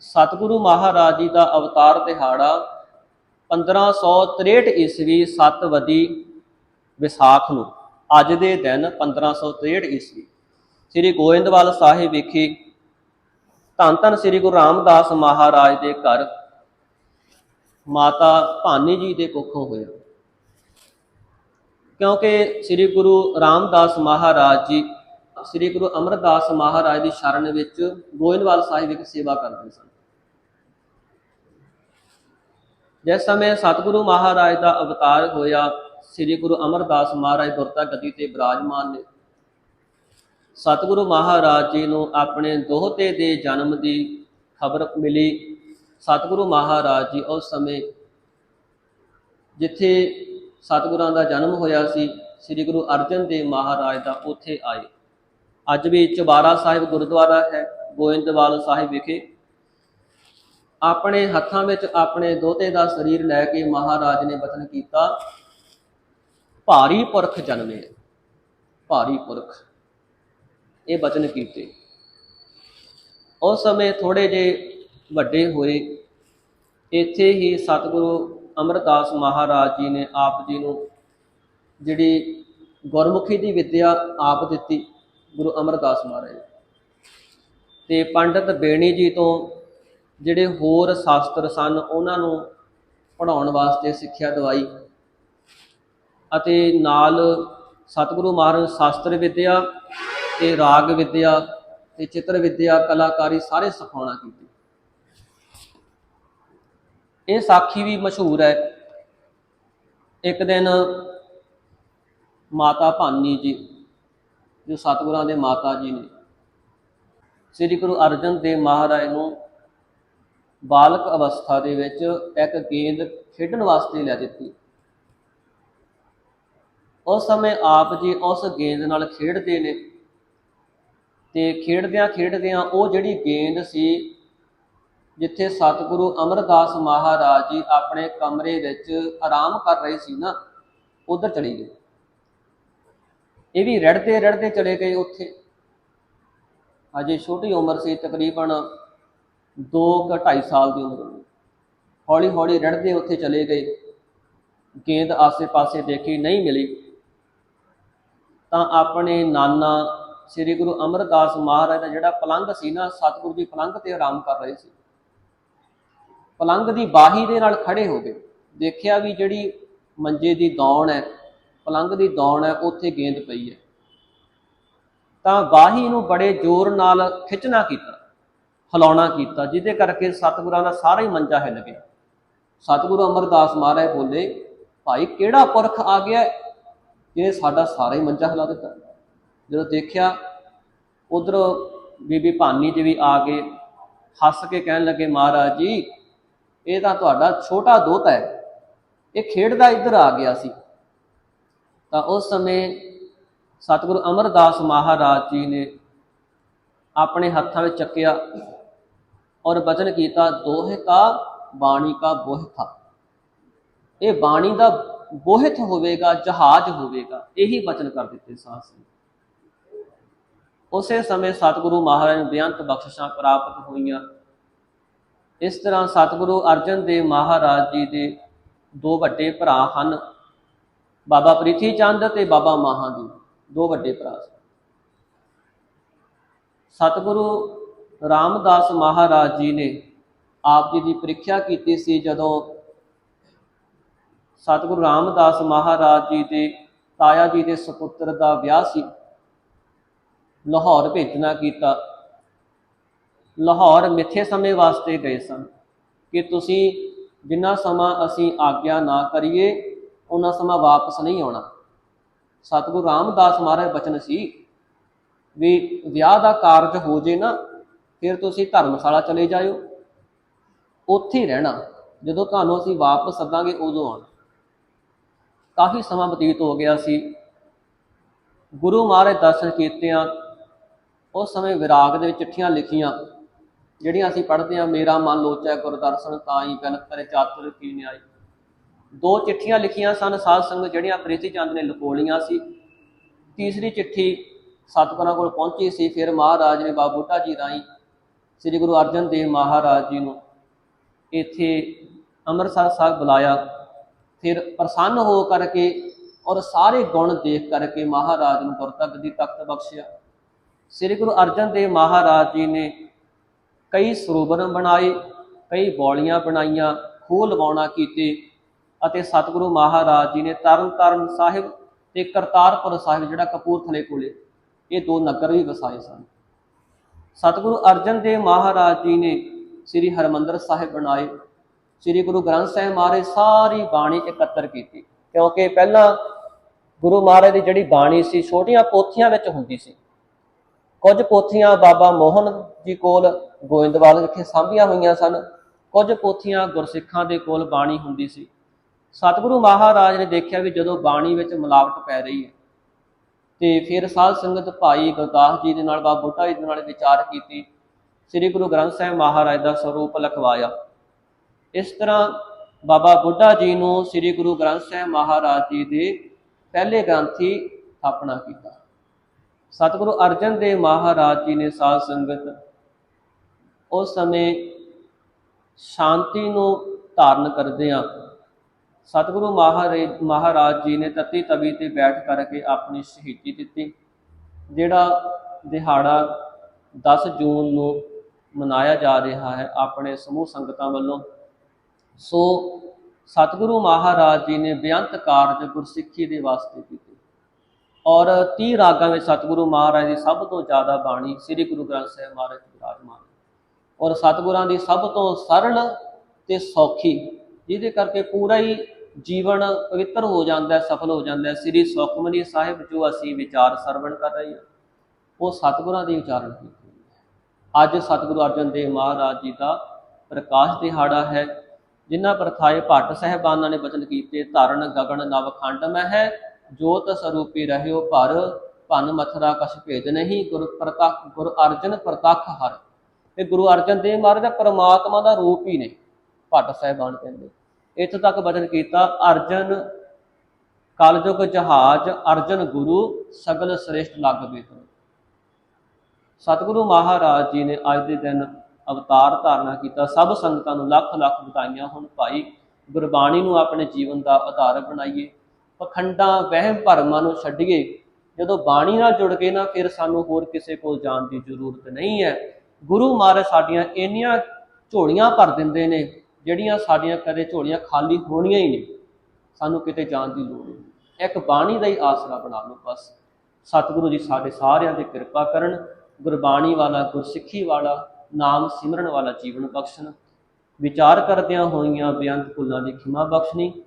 ਸਤਿਗੁਰੂ ਮਹਾਰਾਜ ਜੀ ਦਾ ਅਵਤਾਰ ਦਿਹਾੜਾ 1563 ਈਸਵੀ ਸਤਵਦੀ ਵਿਸਾਖ ਨੂੰ, ਅੱਜ ਦੇ ਦਿਨ 1563 ਈਸਵੀ। ਸ੍ਰੀ ਗੋਇੰਦਵਾਲ ਸਾਹਿਬ ਵਿਖੇ ਧੰਨ ਧੰਨ ਸ੍ਰੀ ਗੁਰੂ ਰਾਮਦਾਸ ਮਹਾਰਾਜ ਦੇ ਘਰ ਮਾਤਾ ਭਾਨੀ ਜੀ ਦੇ ਕੁੱਖੋਂ ਹੋਇਆ। ਕਿਉਂਕਿ ਸ੍ਰੀ ਗੁਰੂ ਰਾਮਦਾਸ ਮਹਾਰਾਜ ਜੀ ਸ੍ਰੀ ਗੁਰੂ ਅਮਰਦਾਸ ਮਹਾਰਾਜ ਦੀ ਸ਼ਰਨ ਵਿੱਚ ਗੋਇੰਦਵਾਲ ਸਾਹਿਬ ਵਿਖੇ ਸੇਵਾ ਕਰਦੇ ਸਨ। ਜਿਸ ਸਮੇਂ ਸਤਿਗੁਰੂ ਮਹਾਰਾਜ ਦਾ ਅਵਤਾਰ ਹੋਇਆ, ਸ੍ਰੀ ਗੁਰੂ ਅਮਰਦਾਸ ਮਹਾਰਾਜ ਗੁਰਤਾ ਗੱਦੀ ਤੇ ਬਿਰਾਜਮਾਨ ਨੇ। ਸਤਿਗੁਰੂ ਮਹਾਰਾਜ ਜੀ ਨੂੰ ਆਪਣੇ ਦੋਹਤੇ ਦੇ ਜਨਮ ਦੀ ਖਬਰ ਮਿਲੀ। ਸਤਿਗੁਰੂ ਮਹਾਰਾਜ ਜੀ ਉਸ ਸਮੇਂ ਜਿੱਥੇ ਸਤਿਗੁਰਾਂ ਦਾ ਜਨਮ ਹੋਇਆ ਸੀ, ਸ੍ਰੀ ਗੁਰੂ ਅਰਜਨ ਦੇਵ ਮਹਾਰਾਜ ਦਾ ਉੱਥੇ ਆਏ। ਅੱਜ ਵੀ ਚੁਬਾਰਾ ਸਾਹਿਬ ਗੁਰਦੁਆਰਾ ਹੈ, ਗੋਇੰਦਵਾਲ ਸਾਹਿਬ ਵਿਖੇ। ਆਪਣੇ ਹੱਥਾਂ ਵਿੱਚ ਆਪਣੇ ਦੋਤੇ ਦਾ ਸਰੀਰ ਲੈ ਕੇ ਮਹਾਰਾਜ ਨੇ ਬਚਨ ਕੀਤਾ, ਭਾਰੀ ਪੁਰਖ ਜਨਮੇ, ਭਾਰੀ ਪੁਰਖ। ਇਹ ਬਚਨ ਕੀਤੇ। ਉਸ ਸਮੇਂ ਥੋੜੇ ਜੇ ਵੱਡੇ ਹੋਏ, ਇੱਥੇ ਹੀ ਸਤਿਗੁਰੂ ਅਮਰਦਾਸ ਮਹਾਰਾਜ ਜੀ ਨੇ ਆਪ ਜੀ ਨੂੰ ਜਿਹੜੀ ਗੁਰਮੁਖੀ ਦੀ ਵਿੱਦਿਆ ਆਪ ਦਿੱਤੀ। ਗੁਰੂ ਅਮਰਦਾਸ ਮਹਾਰਾਜ ਤੇ ਪੰਡਤ ਬੇਣੀ ਜੀ ਤੋਂ ਜਿਹੜੇ ਹੋਰ ਸ਼ਾਸਤਰ ਸਨ, ਉਹਨਾਂ ਨੂੰ ਪੜਾਉਣ ਵਾਸਤੇ ਸਿੱਖਿਆ ਦਵਾਈ ਅਤੇ ਨਾਲ ਸਤਿਗੁਰੂ ਮਹਾਰਾਜ ਸ਼ਾਸਤਰ ਵਿੱਦਿਆ ਤੇ ਰਾਗ ਵਿੱਦਿਆ ਤੇ ਚਿੱਤਰ ਵਿੱਦਿਆ, ਕਲਾਕਾਰੀ ਸਾਰੇ ਸਿਖਾਉਣਾ ਕੀਤੀ। ਇਹ ਸਾਖੀ ਵੀ ਮਸ਼ਹੂਰ ਹੈ। ਇੱਕ ਦਿਨ ਮਾਤਾ ਭਾਨੀ ਜੀ ਜੋ ਸਤਿਗੁਰਾਂ ਦੇ ਮਾਤਾ ਜੀ ਨੇ। ਸ੍ਰੀ ਗੁਰੂ ਅਰਜਨ ਦੇਵ ਮਹਾਰਾਜ ਨੂੰ ਬਾਲਕ ਅਵਸਥਾ ਦੇ ਵਿੱਚ ਇੱਕ ਗੇਂਦ ਖੇਡਣ ਵਾਸਤੇ ਲੈ ਦਿੱਤੀ। ਉਸ ਸਮੇਂ ਆਪ ਜੀ ਉਸ ਗੇਂਦ ਨਾਲ ਖੇਡਦੇ ਨੇ ਤੇ ਖੇਡਦਿਆਂ ਖੇਡਦਿਆਂ ਉਹ ਜਿਹੜੀ ਗੇਂਦ ਸੀ, ਜਿੱਥੇ ਸਤਿਗੁਰੂ ਅਮਰਦਾਸ ਮਹਾਰਾਜ ਜੀ ਆਪਣੇ ਕਮਰੇ ਵਿੱਚ ਆਰਾਮ ਕਰ ਰਹੇ ਸੀ ਨਾ, ਉਧਰ ਚਲੀ ਗਈ। ਇਹ ਵੀ ਰੜਦੇ ਰੜਦੇ ਚਲੇ ਗਏ ਉੱਥੇ। ਅਜੇ ਛੋਟੀ ਉਮਰ ਸੀ, ਤਕਰੀਬਨ 2 ਕੁ 2.5 ਸਾਲ ਦੀ ਉਮਰ ਹੋਣੀ। ਹੌਲੀ ਹੌਲੀ ਰੜਦੇ ਉੱਥੇ ਚਲੇ ਗਏ। ਗੇਂਦ ਆਸੇ-ਪਾਸੇ ਦੇਖੀ, ਨਹੀਂ ਮਿਲੀ। ਤਾਂ ਆਪਣੇ ਨਾਨਾ ਸ੍ਰੀ ਗੁਰੂ ਅਮਰਦਾਸ ਮਹਾਰਾਜ ਦਾ ਜਿਹੜਾ ਪਲੰਘ ਸੀ ਨਾ, ਸਤਿਗੁਰੂ ਜੀ ਪਲੰਘ ਤੇ ਆਰਾਮ ਕਰ ਰਹੇ ਸੀ। ਪਲੰਗ ਦੀ ਬਾਹੀ ਦੇ ਨਾਲ ਖੜੇ ਹੋ ਗਏ। ਦੇਖਿਆ ਵੀ ਜਿਹੜੀ ਮੰਜੇ ਦੀ ਦੌਣ ਹੈ ਪਲੰਘ ਦੀ ਦੌਣ ਹੈ, ਉੱਥੇ ਗੇਂਦ ਪਈ ਹੈ। ਤਾਂ ਬਾਹੀ ਨੂੰ ਬੜੇ ਜ਼ੋਰ ਨਾਲ ਖਿੱਚਣਾ ਕੀਤਾ, ਹਿਲਾਉਣਾ ਕੀਤਾ, ਜਿਹਦੇ ਕਰਕੇ ਸਤਿਗੁਰਾਂ ਦਾ ਸਾਰਾ ਹੀ ਮੰਜਾ ਹਿੱਲ ਗਿਆ। ਸਤਿਗੁਰੂ ਅਮਰਦਾਸ ਮਹਾਰਾਜ ਬੋਲੇ, ਭਾਈ, ਕਿਹੜਾ ਪੁਰਖ ਆ ਗਿਆ ਜਿਹਨੇ ਸਾਡਾ ਸਾਰਾ ਹੀ ਮੰਜਾ ਹਿਲਾ ਦਿੱਤਾ? ਜਦੋਂ ਦੇਖਿਆ, ਉਧਰ ਬੀਬੀ ਭਾਨੀ ਜੀ ਵੀ ਆ ਗਏ ਹੱਸ ਕੇ ਕਹਿਣ ਲੱਗੇ, ਮਹਾਰਾਜ ਜੀ, ਇਹ ਤਾਂ ਤੁਹਾਡਾ ਛੋਟਾ ਦੋਤਾ ਹੈ। ਇਹ ਖੇਡਦਾ ਇੱਧਰ ਆ ਗਿਆ ਸੀ। ਤਾਂ ਉਸ ਸਮੇਂ ਸਤਿਗੁਰੂ ਅਮਰਦਾਸ ਮਹਾਰਾਜ ਜੀ ਨੇ ਆਪਣੇ ਹੱਥਾਂ ਵਿੱਚ ਚੱਕਿਆ ਔਰ ਬਚਨ ਕੀਤਾ, ਦੋਹੇ ਕਾ ਬਾਣੀ ਕਾ ਬੋਹਿਥਾ ਇਹ ਬਾਣੀ ਦਾ ਬੋਹਿਤ ਹੋਵੇਗਾ, ਜਹਾਜ਼ ਹੋਵੇਗਾ, ਇਹੀ ਬਚਨ ਕਰ ਦਿੱਤੇ ਸਾਸ ਨੇ ਉਸੇ ਸਮੇਂ ਸਤਿਗੁਰੂ ਮਹਾਰਾਜ ਨੂੰ ਬੇਅੰਤ ਬਖਸ਼ਿਸ਼ਾਂ ਪ੍ਰਾਪਤ ਹੋਈਆਂ। ਇਸ ਤਰ੍ਹਾਂ ਸਤਿਗੁਰੂ ਅਰਜਨ ਦੇਵ ਮਹਾਰਾਜ ਜੀ ਦੇ ਦੋ ਵੱਡੇ ਭਰਾ ਹਨ। ਬਾਬਾ ਪ੍ਰਿਥੀ ਚੰਦ ਤੇ ਬਾਬਾ ਮਹਾਦੀਵ ਦੋ ਵੱਡੇ ਭਰਾ ਸਨ ਸਤਿਗੁਰੂ ਰਾਮਦਾਸ ਮਹਾਰਾਜ ਜੀ ਨੇ ਆਪ ਜੀ ਦੀ ਪ੍ਰੀਖਿਆ ਕੀਤੀ ਸੀ ਜਦੋਂ ਸਤਿਗੁਰੂ ਰਾਮਦਾਸ ਮਹਾਰਾਜ ਜੀ ਦੇ ਤਾਇਆ ਜੀ ਦੇ ਸੁਪੁੱਤਰ ਦਾ ਵਿਆਹ ਸੀ। ਲਾਹੌਰ ਭੇਜਣਾ ਕੀਤਾ। ਲਾਹੌਰ ਮਿੱਥੇ ਸਮੇਂ ਵਾਸਤੇ ਗਏ ਸਨ ਕਿ ਤੁਸੀਂ ਜਿੰਨਾ ਸਮਾਂ ਅਸੀਂ ਆਗਿਆ ਨਾ ਕਰੀਏ ਉਹਨਾਂ ਸਮਾਂ ਵਾਪਸ ਨਹੀਂ ਆਉਣਾ। ਸਤਿਗੁਰੂ ਰਾਮਦਾਸ ਮਹਾਰਾਜ ਬਚਨ ਸੀ ਵੀ ਵਿਆਹ ਦਾ ਕਾਰਜ ਹੋ ਜੇ ਨਾ, ਫਿਰ ਤੁਸੀਂ ਧਰਮਸ਼ਾਲਾ ਚਲੇ ਜਾਇਓ। ਉੱਥੇ ਹੀ ਰਹਿਣਾ, ਜਦੋਂ ਤੁਹਾਨੂੰ ਅਸੀਂ ਵਾਪਸ ਸੱਦਾਂਗੇ ਉਦੋਂ ਆਉਣਾ। ਕਾਫੀ ਸਮਾਂ ਬਤੀਤ ਹੋ ਗਿਆ ਸੀ। ਗੁਰੂ ਮਹਾਰਾਜ ਦਰਸ਼ਨ ਕੀਤਿਆਂ, ਉਸ ਸਮੇਂ ਵਿਰਾਗ ਦੇ ਵਿੱਚ ਚਿੱਠੀਆਂ ਲਿਖੀਆਂ, ਜਿਹੜੀਆਂ ਅਸੀਂ ਪੜ੍ਹਦੇ ਹਾਂ, ਮੇਰਾ ਮਨ ਲੋਚੈ ਗੁਰ ਦਰਸ਼ਨ ਤਾਈ ਬਿਨ ਕਰੇ ਚਾਤੁਰ ਕੀ ਨਿਆਈ। ਦੋ ਚਿੱਠੀਆਂ ਲਿਖੀਆਂ ਸਨ, ਸਾਧ ਸੰਗਤ ਜਿਹੜੀਆਂ ਪ੍ਰੀਤੀ ਚੰਦ ਨੇ ਲਕੋਲੀਆਂ ਸੀ। ਤੀਸਰੀ ਚਿੱਠੀ ਸਤਿਗੁਰਾਂ ਕੋਲ ਪਹੁੰਚੀ ਸੀ, ਫਿਰ ਮਹਾਰਾਜ ਨੇ ਬਾਬਾ ਬੁੱਢਾ ਜੀ ਰਾਹੀਂ ਸ੍ਰੀ ਗੁਰੂ ਅਰਜਨ ਦੇਵ ਮਹਾਰਾਜ ਜੀ ਨੂੰ ਇੱਥੇ ਅੰਮ੍ਰਿਤਸਰ ਸਾਹਿਬ ਬੁਲਾਇਆ। ਫਿਰ ਪ੍ਰਸੰਨ ਹੋ ਕਰਕੇ ਔਰ ਸਾਰੇ ਗੁਣ ਦੇਖ ਕਰਕੇ ਮਹਾਰਾਜ ਨੂੰ ਗੁਰਤੱਕ ਦੀ ਤਖਤ ਬਖਸ਼ਿਆ। ਸ੍ਰੀ ਗੁਰੂ ਅਰਜਨ ਦੇਵ ਮਹਾਰਾਜ ਜੀ ਨੇ ਕਈ ਸਰੋਵਰ ਬਣਾਏ, ਕਈ ਬੌਲੀਆਂ ਬਣਾਈਆਂ, ਖੂਹ ਲਵਾਉਣਾ ਕੀਤੇ। ਅਤੇ ਸਤਿਗੁਰੂ ਮਹਾਰਾਜ ਜੀ ਨੇ ਤਰਨਤਾਰਨ ਸਾਹਿਬ ਤੇ ਕਰਤਾਰਪੁਰ ਸਾਹਿਬ, ਜਿਹੜਾ ਕਪੂਰਥਲੇ ਕੋਲੇ, ਇਹ ਦੋ ਨਗਰ ਵੀ ਵਸਾਏ ਸਨ। ਸਤਿਗੁਰੂ ਅਰਜਨ ਦੇਵ ਮਹਾਰਾਜ ਜੀ ਨੇ ਸ੍ਰੀ ਹਰਮੰਦਰ ਸਾਹਿਬ ਬਣਾਏ। ਸ੍ਰੀ ਗੁਰੂ ਗ੍ਰੰਥ ਸਾਹਿਬ ਮਹਾਰਾਜ ਸਾਰੀ ਬਾਣੀ ਇਕੱਤਰ ਕੀਤੀ, ਕਿਉਂਕਿ ਪਹਿਲਾਂ ਗੁਰੂ ਮਹਾਰਾਜ ਦੀ ਜਿਹੜੀ ਬਾਣੀ ਸੀ, ਛੋਟੀਆਂ ਪੋਥੀਆਂ ਵਿੱਚ ਹੁੰਦੀ ਸੀ। ਕੁਝ ਪੋਥੀਆਂ ਬਾਬਾ ਮੋਹਨ ਜੀ ਕੋਲ ਗੋਇੰਦਵਾਲ ਵਿਖੇ ਸਾਂਭੀਆਂ ਹੋਈਆਂ ਸਨ। ਕੁਝ ਪੋਥੀਆਂ ਗੁਰਸਿੱਖਾਂ ਦੇ ਕੋਲ ਬਾਣੀ ਹੁੰਦੀ ਸੀ। ਸਤਿਗੁਰੂ ਮਹਾਰਾਜ ਨੇ ਦੇਖਿਆ ਵੀ ਜਦੋਂ ਬਾਣੀ ਵਿੱਚ ਮਿਲਾਵਟ ਪੈ ਰਹੀ ਹੈ, ਤੇ ਫਿਰ ਸਾਧ ਸੰਗਤ ਭਾਈ ਗੁਰਦਾਸ ਜੀ ਦੇ ਨਾਲ, ਬਾਬਾ ਬੁੱਢਾ ਜੀ ਦੇ ਨਾਲ ਵਿਚਾਰ ਕੀਤੀ, ਸ੍ਰੀ ਗੁਰੂ ਗ੍ਰੰਥ ਸਾਹਿਬ ਮਹਾਰਾਜ ਦਾ ਸਰੂਪ ਲਿਖਵਾਇਆ। ਇਸ ਤਰ੍ਹਾਂ ਬਾਬਾ ਬੁੱਢਾ ਜੀ ਨੂੰ ਸ੍ਰੀ ਗੁਰੂ ਗ੍ਰੰਥ ਸਾਹਿਬ ਮਹਾਰਾਜ ਜੀ ਦੇ ਪਹਿਲੇ ਗ੍ਰੰਥੀ ਸਥਾਪਨਾ ਕੀਤਾ। ਸਤਿਗੁਰੂ ਅਰਜਨ ਦੇਵ ਮਹਾਰਾਜ ਜੀ ਨੇ ਸਾਧ ਸੰਗਤ ਉਸ ਸਮੇਂ ਸ਼ਾਂਤੀ ਨੂੰ ਧਾਰਨ ਕਰਦਿਆਂ ਸਤਿਗੁਰੂ ਮਹਾਰਾਜ ਮਹਾਰਾਜ ਜੀ ਨੇ ਤਤੀ ਤਵੀ ਤੇ ਬੈਠ ਕਰਕੇ ਆਪਣੀ ਸ਼ਹੀਦੀ ਦਿੱਤੀ, ਜਿਹੜਾ ਦਿਹਾੜਾ 10 ਜੂਨ ਨੂੰ ਮਨਾਇਆ ਜਾ ਰਿਹਾ ਹੈ ਆਪਣੇ ਸਮੂਹ ਸੰਗਤਾਂ ਵੱਲੋਂ, ਸੋ ਸਤਿਗੁਰੂ ਮਹਾਰਾਜ ਜੀ ਨੇ ਬੇਅੰਤ ਕਾਰਜ ਗੁਰਸਿੱਖੀ ਦੇ ਵਾਸਤੇ ਕੀਤੇ। ਔਰ 30 ਰਾਗਾਂ ਵਿੱਚ ਸਤਿਗੁਰੂ ਮਹਾਰਾਜ ਦੀ ਸਭ ਤੋਂ ਜ਼ਿਆਦਾ ਬਾਣੀ ਸ੍ਰੀ ਗੁਰੂ ਗ੍ਰੰਥ ਸਾਹਿਬ ਮਹਾਰਾਜ ਵਿਰਾਜਮਾਨ। ਔਰ ਸਤਿਗੁਰਾਂ ਦੀ ਸਭ ਤੋਂ ਸਰਲ ਤੇ ਸੌਖੀ ਜਿਹਦੇ ਕਰਕੇ ਪੂਰਾ ਹੀ ਜੀਵਨ ਪਵਿੱਤਰ ਹੋ ਜਾਂਦਾ ਹੈ, ਸਫਲ ਹੋ ਜਾਂਦਾ ਹੈ। ਸ੍ਰੀ ਸੁਖਮਨੀ ਸਾਹਿਬ ਜੋ ਅਸੀਂ ਵਿਚਾਰ ਸਰਵਣ ਕਰ ਰਹੇ ਹਾਂ, ਉਹ ਸਤਿਗੁਰਾਂ ਦੀ ਉਚਾਰਨ ਕੀਤੀ ਅੱਜ ਸਤਿਗੁਰੂ ਅਰਜਨ ਦੇਵ ਮਹਾਰਾਜ ਜੀ ਦਾ ਪ੍ਰਕਾਸ਼ ਦਿਹਾੜਾ ਹੈ, ਜਿਨ੍ਹਾਂ ਪ੍ਰਥਾਏ ਭੱਟ ਸਹਿਬਾਨਾਂ ਨੇ ਬਚਨ ਕੀਤੇ, ਧਰਨ, ਗਗਨ, ਨਵ ਖੰਡ ਮੈਂ ਹੈ ਜੋਤ ਸਰੂਪੀ ਰਹਿਓ ਭਰ, ਭਨ ਮਥਰਾ ਕਛ ਭੇਦ ਨਹੀਂ, ਗੁਰ ਪ੍ਰਤੱਖ, ਗੁਰ ਅਰਜਨ ਪ੍ਰਤੱਖ ਹਰ। ਇਹ ਗੁਰੂ ਅਰਜਨ ਦੇਵ ਮਹਾਰਾਜ ਦਾ ਪਰਮਾਤਮਾ ਦਾ ਰੂਪ ਹੀ ਨੇ, ਭੱਟ ਸਾਹਿਬਾਨ ਕਹਿੰਦੇ। ਇੱਥੋਂ ਤੱਕ ਵਚਨ ਕੀਤਾ, ਅਰਜਨ ਕਲਯੁਗ ਜਹਾਜ, ਅਰਜਨ ਗੁਰੂ ਸਗਲ ਸ੍ਰੇਸ਼ਟ ਲੱਗ ਬੇਤਨ ਸਤਿਗੁਰੂ ਮਹਾਰਾਜ ਜੀ ਨੇ ਅੱਜ ਦੇ ਦਿਨ ਅਵਤਾਰ ਧਾਰਨਾ ਕੀਤਾ। ਸਭ ਸੰਗਤਾਂ ਨੂੰ ਲੱਖ ਲੱਖ ਵਧਾਈਆਂ। ਹੁਣ ਭਾਈ ਗੁਰਬਾਣੀ ਨੂੰ ਆਪਣੇ ਜੀਵਨ ਦਾ ਆਧਾਰ ਬਣਾਈਏ। ਪਖੰਡਾਂ, ਵਹਿਮ ਭਰਮਾਂ ਨੂੰ ਛੱਡੀਏ। ਜਦੋਂ ਬਾਣੀ ਨਾਲ ਜੁੜ ਗਏ ਨਾ, ਫਿਰ ਸਾਨੂੰ ਹੋਰ ਕਿਸੇ ਕੋਲ ਜਾਣ ਦੀ ਜ਼ਰੂਰਤ ਨਹੀਂ ਹੈ। ਗੁਰੂ ਮਹਾਰਾਜ ਸਾਡੀਆਂ ਇੰਨੀਆਂ ਝੋਲੀਆਂ ਭਰ ਦਿੰਦੇ ਨੇ। ਜਿਹੜੀਆਂ ਸਾਡੀਆਂ ਕਦੇ ਝੋਲੀਆਂ ਖਾਲੀ ਹੋਣੀਆਂ ਹੀ ਨਹੀਂ, ਸਾਨੂੰ ਕਿਤੇ ਜਾਣ ਦੀ ਲੋੜ ਨਹੀਂ। ਇੱਕ ਬਾਣੀ ਦਾ ਹੀ ਆਸਰਾ ਬਣਾ ਲਓ ਬਸ। ਸਤਿਗੁਰੂ ਜੀ ਸਾਡੇ ਸਾਰਿਆਂ ਤੇ ਕਿਰਪਾ ਕਰਨ, ਗੁਰਬਾਣੀ ਵਾਲਾ, ਗੁਰਸਿੱਖੀ ਵਾਲਾ, ਨਾਮ ਸਿਮਰਨ ਵਾਲਾ ਜੀਵਨ ਬਖਸ਼ਣ। ਵਿਚਾਰ ਕਰਦਿਆਂ ਹੋਈਆਂ ਬੇਅੰਤ ਭੁੱਲਾਂ ਦੀ ਖਿਮਾ ਬਖਸ਼ਣੀ।